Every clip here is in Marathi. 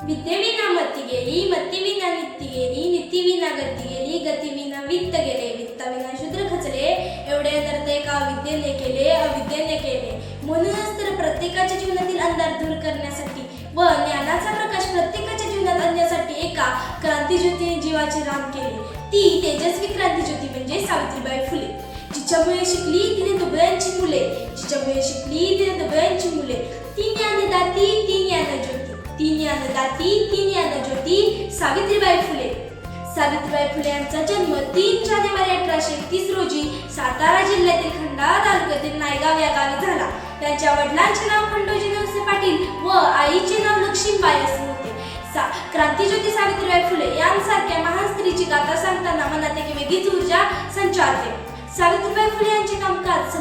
विद्येविना मती गेली मतीविना नित्ती गेली नीतीविना गती गेली गतीविना वित्त गेले वित्ताविना शूद्र खचले एवढे तर ते का विद्येने केले अविद्येने केले म्हणूनच तर प्रत्येकाच्या जीवनातील अंधार दूर करण्यासाठी व ज्ञानाचा प्रकाश प्रत्येकाच्या जीवनात आणण्यासाठी एका क्रांतीज्योतीने जीवाचे रान केले ती तेजस्वी क्रांतीज्योती म्हणजे सावित्रीबाई फुले जिच्यामुळे शिकली तिने दुबळ्यांची मुले जिच्यामुळे शिकली तिने दुबळ्यांची मुले ती ज्ञानदाती ती ज्ञानज्योती ती ज्ञानदाती ती ज्योती सावित्रीबाई फुले. सावित्रीबाई फुले यांचा जन्म तीन जानेवारी अठराशे एकतीस रोजी सातारा जिल्ह्यातील खंडाळा तालुक्यातील नायगाव या गावी झाला. त्यांच्या वडिलांचे नाव खंडोजी नवसे पाटील व आईचे नाव लक्ष्मीबाई असे होते. सा क्रांतीज्योती सावित्रीबाई फुले यांसारख्या महान स्त्रीची गाथा सांगताना मनात एक वेगळीच ऊर्जा संचारते. सावित्रीबाई फुले यांचे कामकाज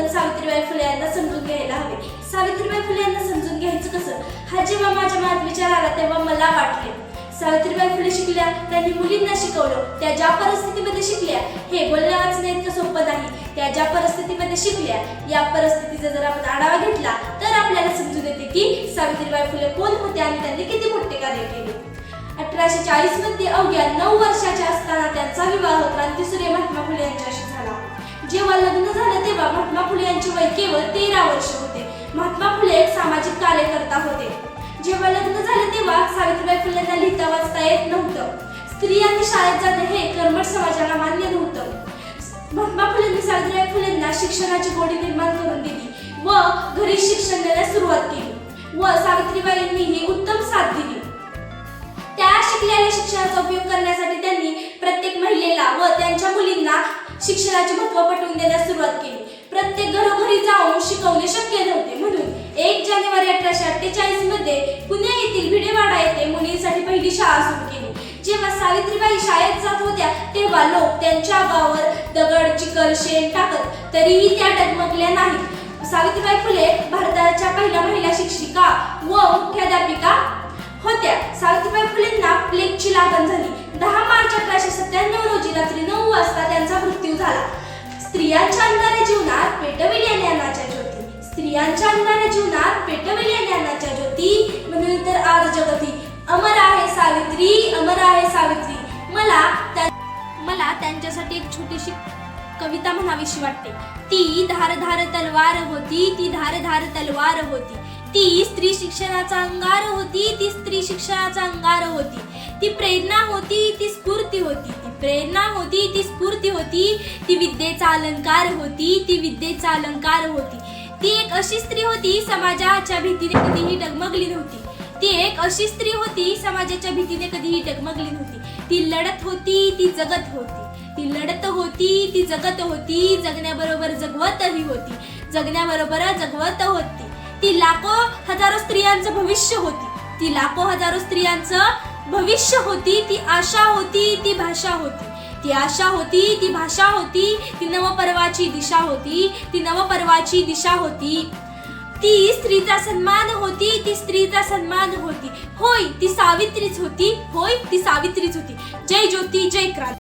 सर्वप्रथम सावित्रीबाई फुले यांना समजून घ्यायला हवे. सावित्रीबाई फुले यांना समजून घ्यायचं कसं? हा जेव्हा माझ्या मनात विचार आला तेव्हा मला वाटले. सावित्रीबाई फुले शिकल्या त्यांनी मुलींना शिकवलं. त्या ज्या परिस्थितीमध्ये शिकल्या हे बोलण्या वाचण्या इतकं सोपं नाही. त्या ज्या परिस्थितीमध्ये शिकल्या या परिस्थितीचा जर आपण आढावा घेतला तर आपल्याला समजून येते की सावित्रीबाई फुले कोण होते आणि त्यांनी किती मोठे कार्य केले. अठराशे चाळीसमध्ये अवघ्या नऊ वर्षात तेव्हा महात्मा फुले यांचे वय केवळ तेरा वर्ष होते. महात्मा फुले एक सामाजिक कार्यकर्ता होते. जेव्हा लग्न झाले तेव्हा सावित्रीबाई फुलेंना लिहिता वाचता येत नव्हतं. स्त्रियांनी शाळेत जाणे हे कर्मठ समाजाला मान्य नव्हतं. महात्मा फुलेंनी सावित्रीबाई फुलेंना शिक्षणाची गोडी निर्माण करून दिली व घरी शिक्षण देण्यास सुरुवात केली व सावित्रीबाईंनी ही उत्तम साथ दिली. त्या शिकलेल्या शिक्षणाचा उपयोग करण्यासाठी त्यांनी प्रत्येक महिलेला व त्यांच्या मुलींना शिक्षणाचे महत्त्व पटवून देण्यास शिकवणे शक्य नव्हते म्हणून एक जानेवारी अठराशे अठ्ठेचाळीसमध्ये पुणे येथील भिडेवाडा येथे मुलींसाठी पहिली शाळा सुरू केली. जेव्हा सावित्रीबाई शाळेत जात होत्या तेव्हा लोक त्यांच्या गावावर दगड चिखल शेण टाकत तरीही त्या डगमगल्या नाहीत. सावित्रीबाई फुले भारताच्या पहिल्या महिला शिक्षिका व मुख्याध्यापिका होत्या. सावित्रीबाई फुलेंना प्लेगची लागण झाली. दहा मार्च अठराशे सत्त्याण्णव रोजी रात्री नऊ वाजता त्यांचा मृत्यू झाला. स्त्रियांच्या अंधाऱ्या जीवनात पेटविल्याने ज्ञानाच्या स्त्रियांच्या अंधाऱ्या जीवनात पेटविल्या ज्ञानाच्या ज्योती. म्हणून तर आज जगती अमर आहे सावित्री अमर आहे सावित्री. मला त्या मला त्यांच्यासाठी एक छोटीशी कविता म्हणावीशी वाटते. ती धार धार तलवार होती ती धार धार तलवार होती. ती स्त्री शिक्षणाचा अंगार होती ती स्त्री शिक्षणाचा अंगार होती. ती प्रेरणा होती ती स्फूर्ती होती. ती प्रेरणा होती ती स्फूर्ती होती. ती विद्येचा अलंकार होती ती विद्येचा अलंकार होती. ती एक अशी स्त्री होती समाजाच्या भीतीने कधीही डगमगली नव्हती. ती एक अशी स्त्री होती समाजाच्या भीतीने कधीही डगमगली नव्हती. ती लढत होती ती जगत होती. ती लढत होती ती जगत होती जगण्याबरोबर जगवतही होती. जगण्याबरोबर जगवत होती. ती लाखो हजारो स्त्रियांचं भविष्य होती. ती लाखो हजारो स्त्रियांचं भविष्य होती ती आशा होती ती भाषा होती. ती आशा होती ती भाषा होती ती नवपर्वाची दिशा होती ती नवपर्वाची दिशा होती. ती स्त्रीचा सन्मान होती ती स्त्रीचा सन्मान होती. होय ती सावित्रीच होती होय ती सावित्रीच होती. जय ज्योती जय क्रांती.